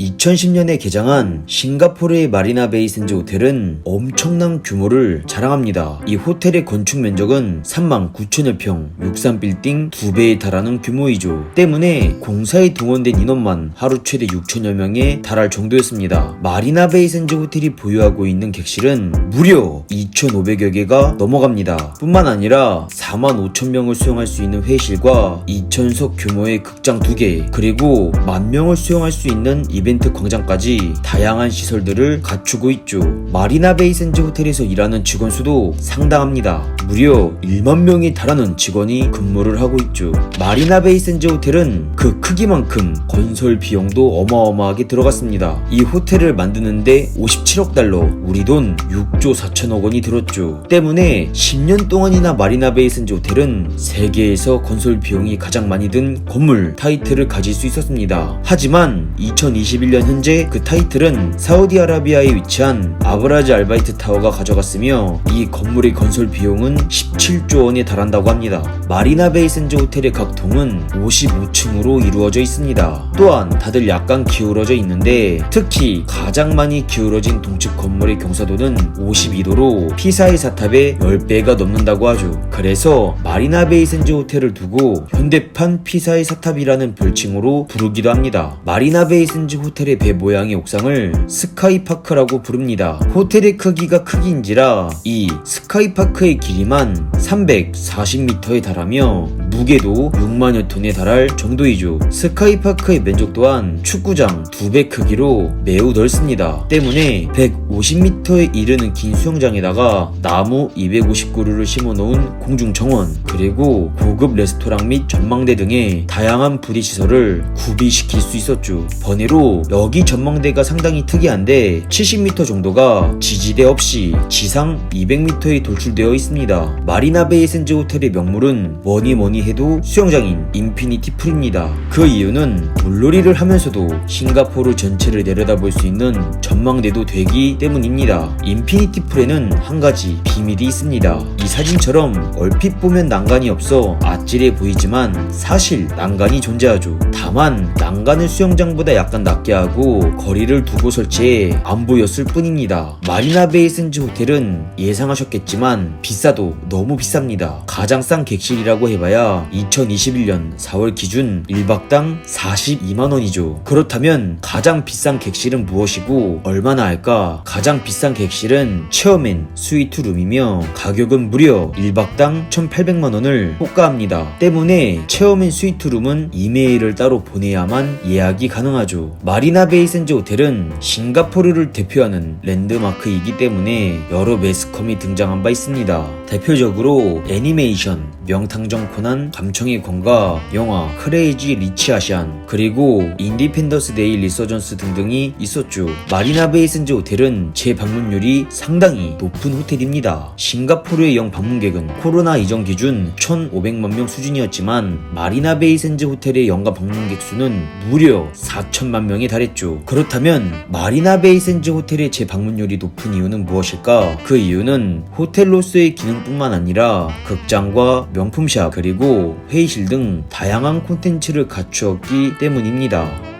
2010년에 개장한 싱가포르의 마리나 베이 샌즈 호텔은 엄청난 규모를 자랑합니다. 이 호텔의 건축 면적은 3만 9천여 평, 63빌딩 2배에 달하는 규모이죠. 때문에 공사에 동원된 인원만 하루 최대 6천여 명에 달할 정도였습니다. 마리나 베이 샌즈 호텔이 보유하고 있는 객실은 무려 2,500여 개가 넘어갑니다. 뿐만 아니라 4만 5천 명을 수용할 수 있는 회의실과 2,000석 규모의 극장 2개, 그리고 만 명을 수용할 수 있는 이벤트 광장까지 다양한 시설들을 갖추고 있죠. 마리나 베이 샌즈 호텔에서 일하는 직원 수도 상당합니다. 무려 1만 명에 달하는 직원이 근무를 하고 있죠. 마리나 베이 샌즈 호텔은 그 크기만큼 건설 비용도 어마어마하게 들어갔습니다. 이 호텔을 만드는데 57억 달러, 우리 돈 6조 4천억 원이 들었죠. 때문에 10년 동안이나 마리나 베이 샌즈 호텔은 세계에서 건설 비용이 가장 많이 든 건물 타이틀을 가질 수 있었습니다. 하지만 2021년 현재 그 타이틀은 사우디아라비아에 위치한 아브라즈 알바이트 타워가 가져갔으며 이 건물의 건설 비용은 17조 원에 달한다고 합니다. 마리나 베이 샌즈 호텔의 각 동은 55층으로 이루어져 있습니다. 또한 다들 약간 기울어져 있는데 특히 가장 많이 기울어진 동측 건물의 경사도는 52도로 피사의 사탑의 10배가 넘는다고 하죠. 그래서 마리나 베이 샌즈 호텔을 두고 현대판 피사의 사탑이라는 별칭으로 부르기도 합니다. 마리나 베이 샌즈 호텔의 배 모양의 옥상을 스카이파크라고 부릅니다. 호텔의 크기가 크기인지라 이 스카이파크의 길이만 340m에 달하며 무게도 6만여 톤에 달할 정도이죠. 스카이파크의 면적 또한 축구장 2배 크기로 매우 넓습니다. 때문에 150m에 이르는 긴 수영장에다가 나무 250그루를 심어 놓은 공중 정원 그리고 고급 레스토랑 및 전망대 등의 다양한 부대 시설을 구비시킬 수 있었죠. 번외로 여기 전망대가 상당히 특이한데 70m 정도가 지지대 없이 지상 200m에 돌출되어 있습니다. 마리나 베이 샌즈 호텔의 명물은 뭐니 뭐니 해도 수영장인 인피니티 풀입니다. 그 이유는 물놀이를 하면서도 싱가포르 전체를 내려다볼 수 있는 전망대도 되기 때문입니다. 인피니티 풀에는 한 가지 비밀이 있습니다. 이 사진처럼 얼핏 보면 난간이 없어 아찔해 보이지만 사실 난간이 존재하죠. 다만 난간을 수영장보다 약간 낮게 하고 거리를 두고 설치해 안 보였을 뿐입니다. 마리나 베이 샌즈 호텔은 예상하셨겠지만 비싸도 너무 비쌉니다. 가장 싼 객실이라고 해봐야 2021년 4월 기준 1박당 42만원이죠. 그렇다면 가장 비싼 객실은 무엇이고 얼마나 할까? 가장 비싼 객실은 체어맨 스위트 룸이며 가격은 무려 1박당 1,800만원을 호가합니다. 때문에 체어맨 스위트 룸은 이메일을 따로 보내야만 예약이 가능하죠. 마리나 베이 샌즈 호텔은 싱가포르를 대표하는 랜드마크이기 때문에 여러 매스컴이 등장한 바 있습니다. 대표적으로 애니메이션, 명탕정 코난, 감청의 권가, 영화 크레이지 리치 아시안, 그리고 인디펜더스 데이 리서전스 등등이 있었죠. 마리나 베이 샌즈 호텔은 재방문율이 상당히 높은 호텔입니다. 싱가포르의 영 방문객은 코로나 이전 기준 1,500만 명 수준이었지만 마리나 베이 샌즈 호텔의 연간 방문객 수는 무려 4천만 명에 달했죠. 그렇다면 마리나 베이 샌즈 호텔의 재방문율이 높은 이유는 무엇일까? 그 이유는 호텔로서의 기능뿐만 아니라 극장과 명품샵 그리고 회의실 등 다양한 콘텐츠를 갖추었기 때문입니다.